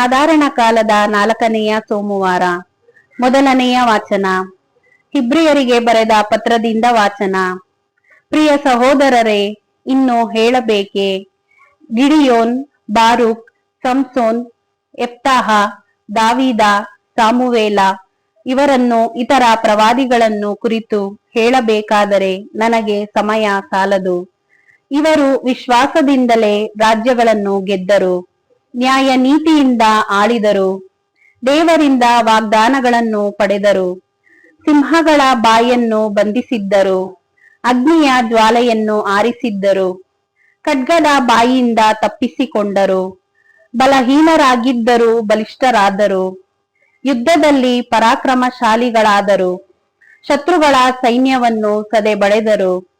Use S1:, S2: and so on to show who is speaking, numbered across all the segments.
S1: ಸಾಧಾರಣ ಕಾಲದ ನಾಲ್ಕನೆಯ ಸೋಮವಾರ. ಮೊದಲನೆಯ ವಾಚನ. ಹಿಬ್ರಿಯರಿಗೆ ಬರೆದ ಪತ್ರದಿಂದ ವಾಚನ. ಪ್ರಿಯ ಸಹೋದರರೇ, ಇನ್ನು ಹೇಳಬೇಕೆ? ಗಿಡಿಯೋನ್, ಬಾರುಕ್, ಸಂಸೋನ್, ಎಪ್ತಾಹ, ದಾವಿದ, ಸಾಮುವೇಲ ಇವರನ್ನು ಇತರ ಪ್ರವಾದಿಗಳನ್ನು ಕುರಿತು ಹೇಳಬೇಕಾದರೆ ನನಗೆ ಸಮಯ ಸಾಲದು. ಇವರು ವಿಶ್ವಾಸದಿಂದಲೇ ರಾಜ್ಯಗಳನ್ನು ಗೆದ್ದರು. ನ್ಯಾಯ ನೀತಿಯಿಂದ ಆಳಿದರು. ದೇವರಿಂದ ವಾಗ್ದಾನಗಳನ್ನು ಪಡೆದರು. ಸಿಂಹಗಳ ಬಾಯನ್ನು ಬಂಧಿಸಿದ್ದರು. ಅಗ್ನಿಯ ಜ್ವಾಲೆಯನ್ನು ಆರಿಸಿದ್ದರು. ಖಡ್ಗದ ಬಾಯಿಯಿಂದ ತಪ್ಪಿಸಿಕೊಂಡರು. ಬಲಹೀನರಾಗಿದ್ದರೂ ಬಲಿಷ್ಠರಾದರು. ಯುದ್ಧದಲ್ಲಿ ಪರಾಕ್ರಮಶಾಲಿಗಳಾದರು. ಶತ್ರುಗಳ ಸೈನ್ಯವನ್ನು ಸದೆಬಡೆದರು.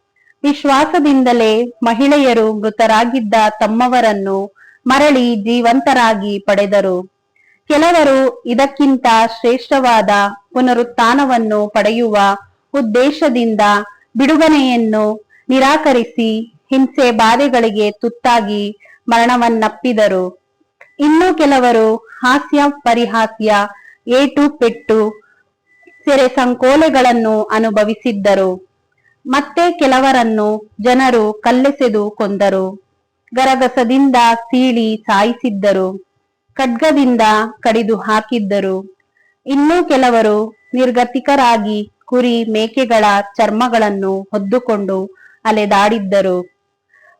S1: ವಿಶ್ವಾಸದಿಂದಲೇ ಮಹಿಳೆಯರು ಮೃತರಾಗಿದ್ದ ತಮ್ಮವರನ್ನು ಮರಳಿ ಜೀವಂತರಾಗಿ ಪಡೆದರು. ಕೆಲವರು ಇದಕ್ಕಿಂತ ಶ್ರೇಷ್ಠವಾದ ಪುನರುತ್ಥಾನವನ್ನು ಪಡೆಯುವ ಉದ್ದೇಶದಿಂದ ಬಿಡುಗಡೆಯನ್ನು ನಿರಾಕರಿಸಿ ಹಿಂಸೆ ಬಾಧೆಗಳಿಗೆ ತುತ್ತಾಗಿ ಮರಣವನ್ನಪ್ಪಿದರು. ಇನ್ನು ಕೆಲವರು ಹಾಸ್ಯ ಪರಿಹಾಸ್ಯ, ಏಟು ಪೆಟ್ಟು, ಸೆರೆ ಸಂಕೋಲೆಗಳನ್ನು ಅನುಭವಿಸಿದ್ದರು. ಮತ್ತೆ ಕೆಲವರನ್ನು ಜನರು ಕಲ್ಲೆಸೆದು ಕೊಂದರು. ಗರಗಸದಿಂದ ಸೀಳಿ ಸಾಯಿಸಿದ್ದರು. ಖಡ್ಗದಿಂದ ಕಡಿದು ಹಾಕಿದ್ದರು. ಇನ್ನು ಕೆಲವರು ನಿರ್ಗತಿಕರಾಗಿ ಕುರಿ ಮೇಕೆಗಳ ಚರ್ಮಗಳನ್ನು ಹೊದ್ದುಕೊಂಡು ಅಲೆದಾಡಿದ್ದರು.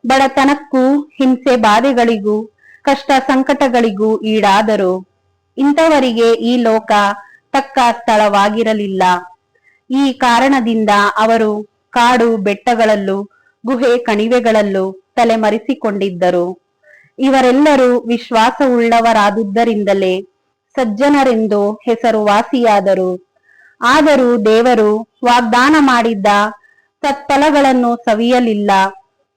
S1: ಬಡತನಕ್ಕೂ ಹಿಂಸೆ ಬಾಧೆಗಳಿಗೂ ಕಷ್ಟ ಸಂಕಟಗಳಿಗೂ ಈಡಾದರು. ಇಂಥವರಿಗೆ ಈ ಲೋಕ ತಕ್ಕ ಸ್ಥಳವಾಗಿರಲಿಲ್ಲ. ಈ ಕಾರಣದಿಂದ ಅವರು ಕಾಡು ಬೆಟ್ಟಗಳಲ್ಲೂ, ಗುಹೆ ಕಣಿವೆಗಳಲ್ಲೂ ತಲೆಮರೆಸಿಕೊಂಡಿದ್ದರು. ಇವರೆಲ್ಲರೂ ವಿಶ್ವಾಸವುಳ್ಳವರಾದುದರಿಂದಲೇ ಸಜ್ಜನರೆಂದು ಹೆಸರುವಾಸಿಯಾದರು. ಆದರೂ ದೇವರು ವಾಗ್ದಾನ ಮಾಡಿದ್ದ ಸತ್ಫಲಗಳನ್ನು ಸವಿಯಲಿಲ್ಲ.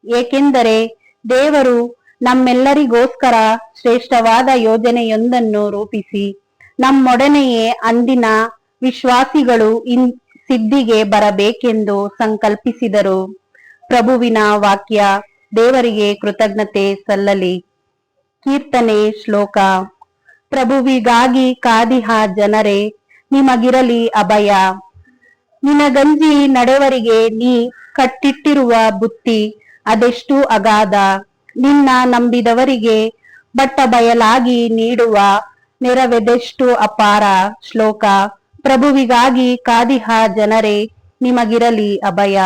S1: ಏಕೆಂದರೆ ದೇವರು ನಮ್ಮೆಲ್ಲರಿಗೋಸ್ಕರ ಶ್ರೇಷ್ಠವಾದ ಯೋಜನೆಯೊಂದನ್ನು ರೂಪಿಸಿ ನಮ್ಮೊಡನೆಯೇ ಅಂದಿನ ವಿಶ್ವಾಸಿಗಳು ಇನ್ ಸಿದ್ಧಿಗೆ ಬರಬೇಕೆಂದು ಸಂಕಲ್ಪಿಸಿದರು. ಪ್ರಭುವಿನ ವಾಕ್ಯ ದೇವರಿಗೆ ಕೃತಜ್ಞತೆ ಸಲ್ಲಲಿ. ಕೀರ್ತನೆ ಶ್ಲೋಕ. ಪ್ರಭುವಿಗಾಗಿ ಕಾದಿಹ ಜನರೇ, ನಿಮಗಿರಲಿ ಅಭಯ. ನಿನಗಂಜಿ ನಡೆವರಿಗೆ ನೀ ಕಟ್ಟಿಟ್ಟಿರುವ ಬುತ್ತಿ, ಅದೆಷ್ಟು ಅಗಾಧ. ನಿನ್ನ ನಂಬಿದವರಿಗೆ ಬಟ್ಟ ಬಯಲಾಗಿ ನೀಡುವ ನೆರವೆದೆಷ್ಟು ಅಪಾರ ಶ್ಲೋಕ. ಪ್ರಭುವಿಗಾಗಿ ಕಾದಿಹ ಜನರೇ, ನಿಮಗಿರಲಿ ಅಭಯ.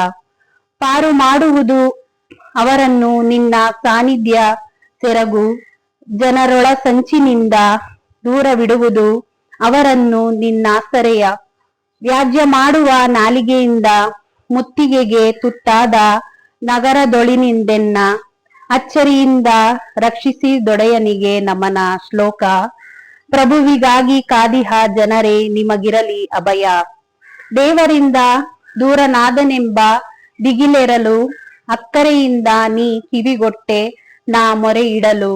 S1: ಪಾರು ಮಾಡುವುದು ಅವರನ್ನು ನಿನ್ನ ಸಾನ್ನಿಧ್ಯ ಸೆರಗು ಜನರೊಳ ಸಂಚಿನಿಂದ ದೂರವಿಡುವುದು ಅವರನ್ನು ನಿನ್ನ ಸರೆಯ. ವ್ಯಾಜ್ಯ ಮಾಡುವ ನಾಲಿಗೆಯಿಂದ ಮುತ್ತಿಗೆಗೆ ತುತ್ತಾದ ನಗರದೊಳಿನಿಂದೆನ್ನ ಅಚ್ಚರಿಯಿಂದ ರಕ್ಷಿಸಿ ದೊಡೆಯನಿಗೆ ನಮನ ಶ್ಲೋಕ. ಪ್ರಭುವಿಗಾಗಿ ಕಾದಿಹ ಜನರೇ ನಿಮಗಿರಲಿ ಅಭಯ. ದೇವರಿಂದ ದೂರನಾದನೆಂಬ ದಿಗಿಲೆರಲು ಅಕ್ಕರೆಯಿಂದ ನೀ ಕಿವಿಗೊಟ್ಟೆ ನಾ ಮೊರೆ ಇಡಲು.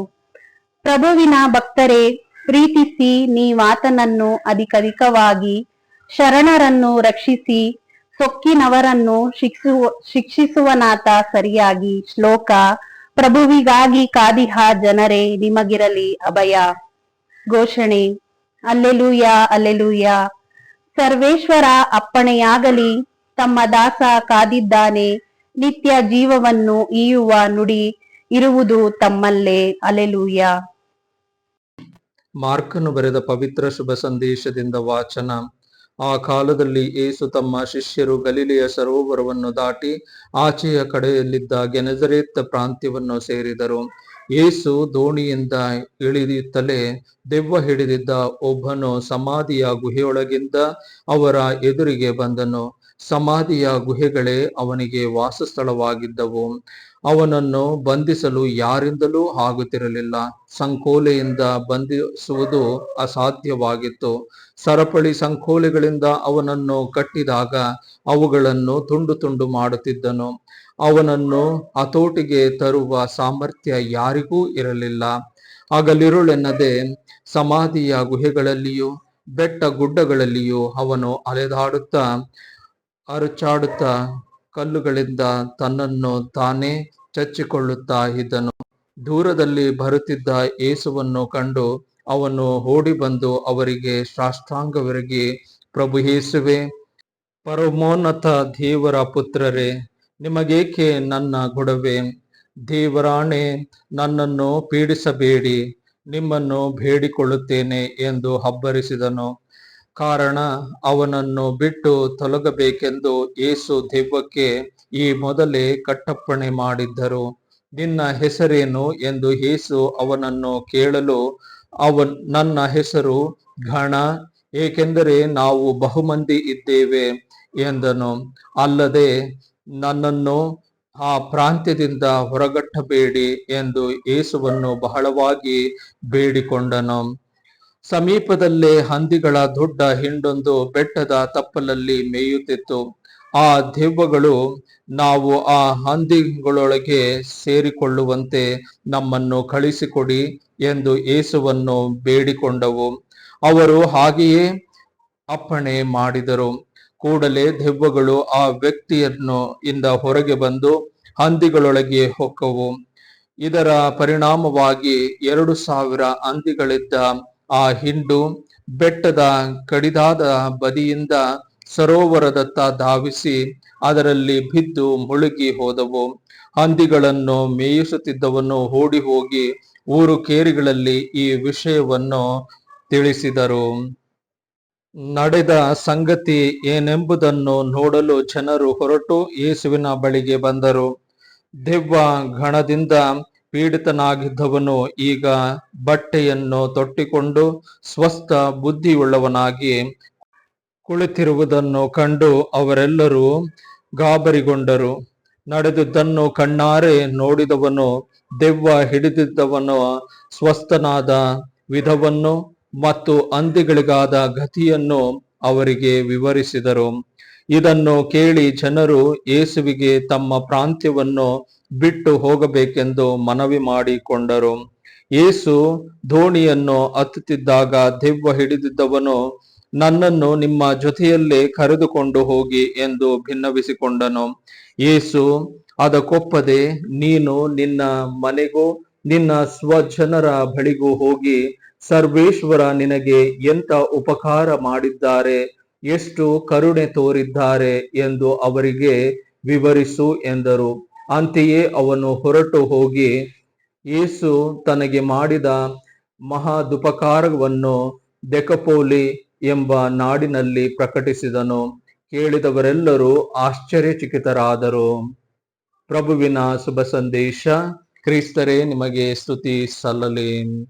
S1: ಪ್ರಭುವಿನ ಭಕ್ತರೇ, ಪ್ರೀತಿಸಿ ನೀವಾತನನ್ನು ಅಧಿಕಧಿಕವಾಗಿ, ಶರಣರನ್ನು ರಕ್ಷಿಸಿ, ಸೊಕ್ಕಿನವರನ್ನು ಶಿಕ್ಷಿಸುವ ಶಿಕ್ಷಿಸುವನಾತ ಸರಿಯಾಗಿ. ಶ್ಲೋಕ, ಪ್ರಭುವಿಗಾಗಿ ಕಾದಿಹ ಜನರೇ, ನಿಮಗಿರಲಿ ಅಭಯ. ಘೋಷಣೆ, ಅಲ್ಲೆಲೂಯ ಅಲ್ಲೆಲೂಯ. ಸರ್ವೇಶ್ವರ ಅಪ್ಪಣೆಯಾಗಲಿ, ತಮ್ಮ ದಾಸ ಕಾದಿದ್ದಾನೆ ನಿತ್ಯ ಜೀವವನ್ನು ಈಯುವ ನುಡಿ ಇರುವುದು ತಮ್ಮಲ್ಲೇ. ಅಲೆಲೂಯ.
S2: ಮಾರ್ಕನು ಬರೆದ ಪವಿತ್ರ ಶುಭ ಸಂದೇಶದಿಂದ ವಾಚನ. ಆ ಕಾಲದಲ್ಲಿ ಏಸು ತಮ್ಮ ಶಿಷ್ಯರು ಗಲಿಲೆಯ ಸರೋವರವನ್ನು ದಾಟಿ ಆಚೆಯ ಕಡೆಯಲ್ಲಿದ್ದ ಗೆನಜರೇತ್ ಪ್ರಾಂತ್ಯವನ್ನು ಸೇರಿದರು. ಏಸು ದೋಣಿಯಿಂದ ಇಳಿಯುತ್ತಲೇ ದೆವ್ವ ಹಿಡಿದಿದ್ದ ಒಬ್ಬನು ಸಮಾಧಿಯ ಗುಹೆಯೊಳಗಿಂದ ಅವರ ಎದುರಿಗೆ ಬಂದನು. ಸಮಾಧಿಯ ಗುಹೆಗಳೇ ಅವನಿಗೆ ವಾಸಸ್ಥಳವಾಗಿದ್ದವು. ಅವನನ್ನು ಬಂಧಿಸಲು ಯಾರಿಂದಲೂ ಆಗುತ್ತಿರಲಿಲ್ಲ. ಸಂಕೋಲೆಯಿಂದ ಬಂಧಿಸುವುದು ಅಸಾಧ್ಯವಾಗಿತ್ತು. ಸರಪಳಿ ಸಂಕೋಲೆಗಳಿಂದ ಅವನನ್ನು ಕಟ್ಟಿದಾಗ ಅವುಗಳನ್ನು ತುಂಡು ತುಂಡು ಮಾಡುತ್ತಿದ್ದನು. ಅವನನ್ನು ಹತೋಟಿಗೆ ತರುವ ಸಾಮರ್ಥ್ಯ ಯಾರಿಗೂ ಇರಲಿಲ್ಲ. ಆಗಲಿರುಳೆನ್ನದೆ ಸಮಾಧಿಯ ಗುಹೆಗಳಲ್ಲಿಯೂ ಬೆಟ್ಟ ಗುಡ್ಡಗಳಲ್ಲಿಯೂ ಅವನು ಅಲೆದಾಡುತ್ತಾ ಅರಚಾಡುತ್ತಾ ಕಲ್ಲುಗಳಿಂದ ತನ್ನನ್ನು ತಾನೇ ಚಚ್ಚಿಕೊಳ್ಳುತ್ತಾ ಇದ್ದನು. ದೂರದಲ್ಲಿ ಬರುತ್ತಿದ್ದ ಏಸುವನ್ನು ಕಂಡು ಅವನು ಓಡಿ ಬಂದು ಅವರಿಗೆ ಸಾಷ್ಟಾಂಗವಿರಗಿ, ಪ್ರಭು ಯೇಸುವೆ, ಪರಮೋನ್ನತ ದೇವರ ಪುತ್ರರೇ, ನಿಮಗೇಕೆ ನನ್ನ ಗೊಡವೆ? ದೇವರಾಣೆ, ನನ್ನನ್ನು ಪೀಡಿಸಬೇಡಿ, ನಿಮ್ಮನ್ನು ಬೇಡಿಕೊಳ್ಳುತ್ತೇನೆ ಎಂದು ಹಬ್ಬರಿಸಿದನು ಕಾರಣ ಅವನನ್ನು ಬಿಟ್ಟು ತೊಲಗಬೇಕೆಂದು ಯೇಸು ದೆವ್ವಕ್ಕೆ ಈ ಮೊದಲೇ ಕಟ್ಟಪ್ಪಣೆ ಮಾಡಿದ್ದರು. ನಿನ್ನ ಹೆಸರೇನು ಎಂದು ಯೇಸು ಅವನನ್ನು ಕೇಳಲು, ಅವನ್ ನನ್ನ ಹೆಸರು ಘಣ, ಏಕೆಂದರೆ ನಾವು ಬಹುಮಂದಿ ಇದ್ದೇವೆ ಎಂದನು. ಅಲ್ಲದೆ ನನ್ನನ್ನು ಆ ಪ್ರಾಂತ್ಯದಿಂದ ಹೊರಗಟ್ಟಬೇಡಿ ಎಂದು ಯೇಸುವನ್ನು ಬಹಳವಾಗಿ ಬೇಡಿಕೊಂಡನು. ಸಮೀಪದಲ್ಲೇ ಹಂದಿಗಳ ದೊಡ್ಡ ಹಿಂಡೊಂದು ಬೆಟ್ಟದ ತಪ್ಪಲಲ್ಲಿ ಮೇಯುತ್ತಿತ್ತು. ಆ ದೆವ್ವಗಳು ನಾವು ಆ ಹಂದಿಗಳೊಳಗೆ ಸೇರಿಕೊಳ್ಳುವಂತೆ ನಮ್ಮನ್ನು ಕಳಿಸಿಕೊಡಿ ಎಂದು ಏಸುವನ್ನು ಬೇಡಿಕೊಂಡವು. ಅವರು ಹಾಗೆಯೇ ಅಪ್ಪಣೆ ಮಾಡಿದರು. ಕೂಡಲೇ ದೆವ್ವಗಳು ಆ ವ್ಯಕ್ತಿಯನ್ನು ಇಂದ ಹೊರಗೆ ಬಂದು ಹಂದಿಗಳೊಳಗೆ ಹೊಕ್ಕವು. ಇದರ ಪರಿಣಾಮವಾಗಿ ಎರಡು ಸಾವಿರ ಹಂದಿಗಳಿದ್ದ ಆ ಹಿಂಡು ಬೆಟ್ಟದ ಕಡಿದಾದ ಬದಿಯಿಂದ ಸರೋವರದತ್ತ ಧಾವಿಸಿ ಅದರಲ್ಲಿ ಬಿದ್ದು ಮುಳುಗಿ ಹೋದವು. ಹಂದಿಗಳನ್ನು ಮೇಯಿಸುತ್ತಿದ್ದವನು ಓಡಿ ಹೋಗಿ ಊರು ಕೇರಿಗಳಲ್ಲಿ ಈ ವಿಷಯವನ್ನು ತಿಳಿಸಿದರು. ನಡೆದ ಸಂಗತಿ ಏನೆಂಬುದನ್ನು ನೋಡಲು ಜನರು ಹೊರಟು ಯೇಸುವಿನ ಬಳಿಗೆ ಬಂದರು. ದೆವ್ವ ಗಣದಿಂದ ಪೀಡಿತನಾಗಿದ್ದವನು ಈಗ ಬಟ್ಟೆಯನ್ನು ತೊಟ್ಟಿಕೊಂಡು ಸ್ವಸ್ಥ ಬುದ್ಧಿಯುಳ್ಳವನಾಗಿ ಕುಳಿತಿರುವುದನ್ನು ಕಂಡು ಅವರೆಲ್ಲರೂ ಗಾಬರಿಗೊಂಡರು. ನಡೆದುದನ್ನು ಕಣ್ಣಾರೆ ನೋಡಿದವನು, ದೆವ್ವ ಹಿಡಿದಿದ್ದವನು ಸ್ವಸ್ಥನಾದ ವಿಧವನ್ನು ಮತ್ತು ಅಂದಿಗಳಿಗಾದ ಗತಿಯನ್ನು ಅವರಿಗೆ ವಿವರಿಸಿದರು. ಇದನ್ನು ಕೇಳಿ ಜನರು ಯೇಸುವಿಗೆ ತಮ್ಮ ಪ್ರಾಂತ್ಯವನ್ನು ಬಿಟ್ಟು ಹೋಗಬೇಕೆಂದು ಮನವಿ ಮಾಡಿಕೊಂಡರು. ಯೇಸು ದೋಣಿಯನ್ನು ಹತ್ತುತ್ತಿದ್ದಾಗ ದೆವ್ವ ಹಿಡಿದಿದ್ದವನು, ನನ್ನನ್ನು ನಿಮ್ಮ ಜೊತೆಯಲ್ಲೇ ಕರೆದುಕೊಂಡು ಹೋಗಿ ಎಂದು ಭಿನ್ನವಿಸಿಕೊಂಡನು. ಯೇಸು, ಅದಕ್ಕೊಪ್ಪದೆ ನೀನು ನಿನ್ನ ಮನೆಗೂ ನಿನ್ನ ಸ್ವಜನರ ಬಳಿಗೂ ಹೋಗಿ ಸರ್ವೇಶ್ವರ ನಿನಗೆ ಎಂತ ಉಪಕಾರ ಮಾಡಿದ್ದಾರೆ? ಎಷ್ಟು ಕರುಣೆ ತೋರಿದ್ದಾರೆ ಎಂದು ಅವರಿಗೆ ವಿವರಿಸು ಎಂದರು. ಅಂತೆಯೇ ಅವನು ಹೊರಟು ಹೋಗಿ, ಯೇಸು ತನಗೆ ಮಾಡಿದ ಮಹಾದುಪಕಾರವನ್ನು ದೆಕಪೋಲಿ ಎಂಬ ನಾಡಿನಲ್ಲಿ ಪ್ರಕಟಿಸಿದನು. ಕೇಳಿದವರೆಲ್ಲರೂ ಆಶ್ಚರ್ಯಚಕಿತರಾದರು. ಪ್ರಭುವಿನ ಶುಭ ಸಂದೇಶ, ಕ್ರಿಸ್ತರೇ, ನಿಮಗೆ ಸ್ತುತಿ ಸಲ್ಲಲಿ.